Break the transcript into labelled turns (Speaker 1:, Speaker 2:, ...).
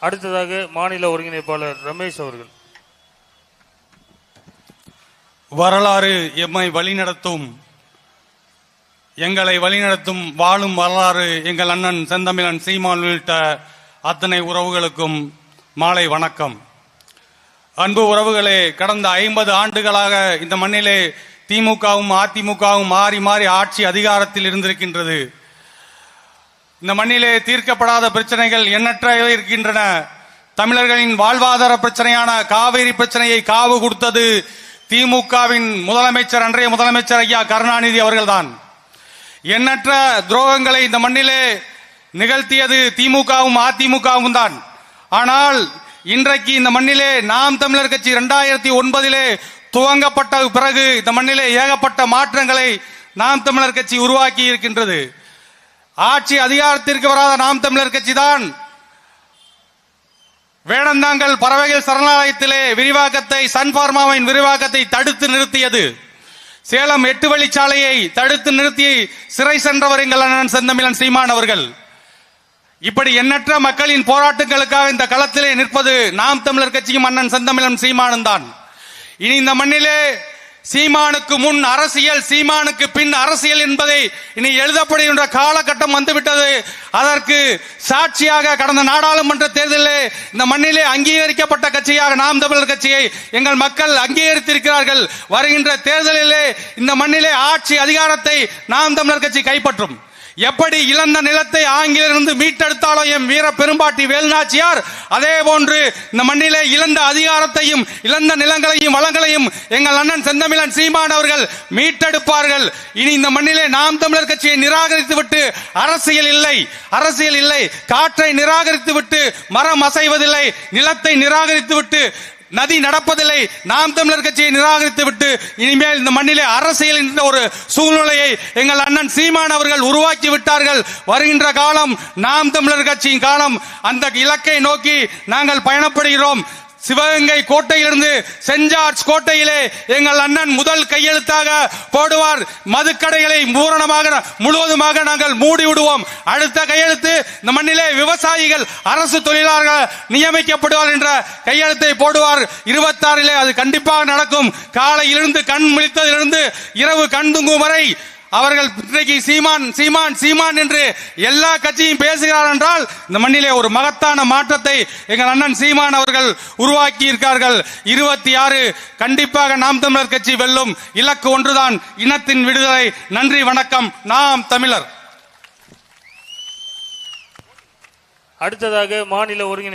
Speaker 1: அடுத்ததாக மாநில ஒருங்கிணைப்பாளர் ரமேஷ் அவர்கள்.
Speaker 2: வரலாறு எம்மை வழிநடத்தும். எங்களை வழிநடத்தும் வாழும் வரலாறு எங்கள் அண்ணன் செந்தமிழன் சீமான் உள்ளிட்ட அத்தனை உறவுகளுக்கும் மாலை வணக்கம். அன்பு உறவுகளே கடந்த ஐம்பது ஆண்டுகளாக இந்த மண்ணிலே திமுகவும் அதிமுகவும் மாறி மாறி ஆட்சி அதிகாரத்தில் இருந்திருக்கின்றது. இந்த மண்ணிலே தீர்க்கப்படாத பிரச்சனைகள் எண்ணற்ற இருக்கின்றன. தமிழர்களின் வாழ்வாதார பிரச்சனையான காவிரி பிரச்சனையை காவு கொடுத்தது திமுகவின் முதலமைச்சர் அன்றைய முதலமைச்சர் ஐயா கருணாநிதி அவர்கள்தான். எண்ணற்ற துரோகங்களை இந்த மண்ணிலே நிகழ்த்தியது திமுகவும் அதிமுகவும் தான். ஆனால் இன்றைக்கு இந்த மண்ணிலே நாம் தமிழர் கட்சி இரண்டாயிரத்தி ஒன்பதிலே துவங்கப்பட்ட பிறகு இந்த மண்ணிலே ஏகப்பட்ட மாற்றங்களை நாம் தமிழர் கட்சி உருவாக்கி இருக்கின்றது. ஆட்சி அதிகாரத்திற்கு வராத நாம் தமிழர் கட்சி தான் வேடந்தாங்கல் பறவைகள் சரணாலயத்திலே விரிவாக்கத்தை சன்பார்மாவின் விரிவாக்கத்தை தடுத்து நிறுத்தியது. சேலம் எட்டு வழிச்சாலையை தடுத்து நிறுத்தி சிறை சென்றவர் எங்கள் அண்ணன் செந்தமிழன் சீமான் அவர்கள். இப்படி எண்ணற்ற மக்களின் போராட்டங்களுக்காக இந்த களத்திலே நிற்பது நாம் தமிழர் கட்சியும் அண்ணன் செந்தமிழன் சீமானும் தான் இனி இந்த மண்ணிலே சீமானுக்கு முன் அரசியல் சீமானுக்கு பின் அரசியல் என்பதை இனி எழுதப்படுகின்ற காலகட்டம் வந்துவிட்டது. அதற்கு சாட்சியாக கடந்த நாடாளுமன்ற தேர்தலிலே இந்த மண்ணிலே அங்கீகரிக்கப்பட்ட கட்சியாக நாம் தமிழர் கட்சியை எங்கள் மக்கள் அங்கீகரித்திருக்கிறார்கள். வருகின்ற தேர்தலிலே இந்த மண்ணிலே ஆட்சி அதிகாரத்தை நாம் தமிழர் கட்சி கைப்பற்றும். எப்படி இழந்த நிலத்தை ஆங்கிலிருந்து மீட்டெடுத்தாலோ எம் வீர பெரும்பாட்டி வேலுநாச்சியார் அதே போன்று இந்த மண்ணிலே இழந்த அதிகாரத்தையும் இழந்த நிலங்களையும் வளங்களையும் எங்கள் அண்ணன் செந்தமிழன் சீமான் அவர்கள் மீட்டெடுப்பார்கள். இனி இந்த மண்ணிலே நாம் தமிழர் கட்சியை நிராகரித்து விட்டு அரசியல் இல்லை. அரசியல் இல்லை. காற்றை நிராகரித்து விட்டு மரம் அசைவதில்லை. நிலத்தை நிராகரித்து விட்டு நதி நடப்பதில்லை. நாம் தமிழர் கட்சியை நிராகரித்து விட்டு இனிமேல் இந்த மண்ணிலே அரசியல் என்ற ஒரு சூழ்நிலையை எங்கள் அண்ணன் சீமான் அவர்கள் உருவாக்கி விட்டார்கள். வருகின்ற காலம் நாம் தமிழர் கட்சியின் காலம். அந்த இலக்கை நோக்கி நாங்கள் பயணப்படுகிறோம். சிவகங்கை கோட்டையிலிருந்து சென்ட் ஜார்ஜ் கோட்டையிலே எங்கள் அண்ணன் முதல் கையெழுத்தாக போடுவார். மதுக்கடைகளை பூரணமாக முழுவதுமாக நாங்கள் மூடி விடுவோம் அடுத்த கையெழுத்து இந்த மண்ணிலே விவசாயிகள் அரசு தொழிலாளர்கள் நியமிக்கப்படுவார் என்ற கையெழுத்தை போடுவார். இருபத்தாறிலே அது கண்டிப்பாக நடக்கும். காலையிலிருந்து கண் முழித்ததிலிருந்து இரவு கண் தூங்கும் வரை அவர்கள் இன்றைக்கு சீமான் சீமான் சீமான் என்று எல்லா கட்சியும் பேசுகிறார் என்றால் இந்த மண்ணிலே ஒரு மகத்தான மாற்றத்தை எங்கள் அண்ணன் சீமான் அவர்கள் உருவாக்கி இருக்கார்கள் இருபத்தி ஆறு கண்டிப்பாக நாம் தமிழர் கட்சி வெல்லும். இலக்கு ஒன்றுதான் இனத்தின் விடுதலை. நன்றி வணக்கம். நாம் தமிழர்.
Speaker 1: அடுத்ததாக மாநில ஒருங்கிணை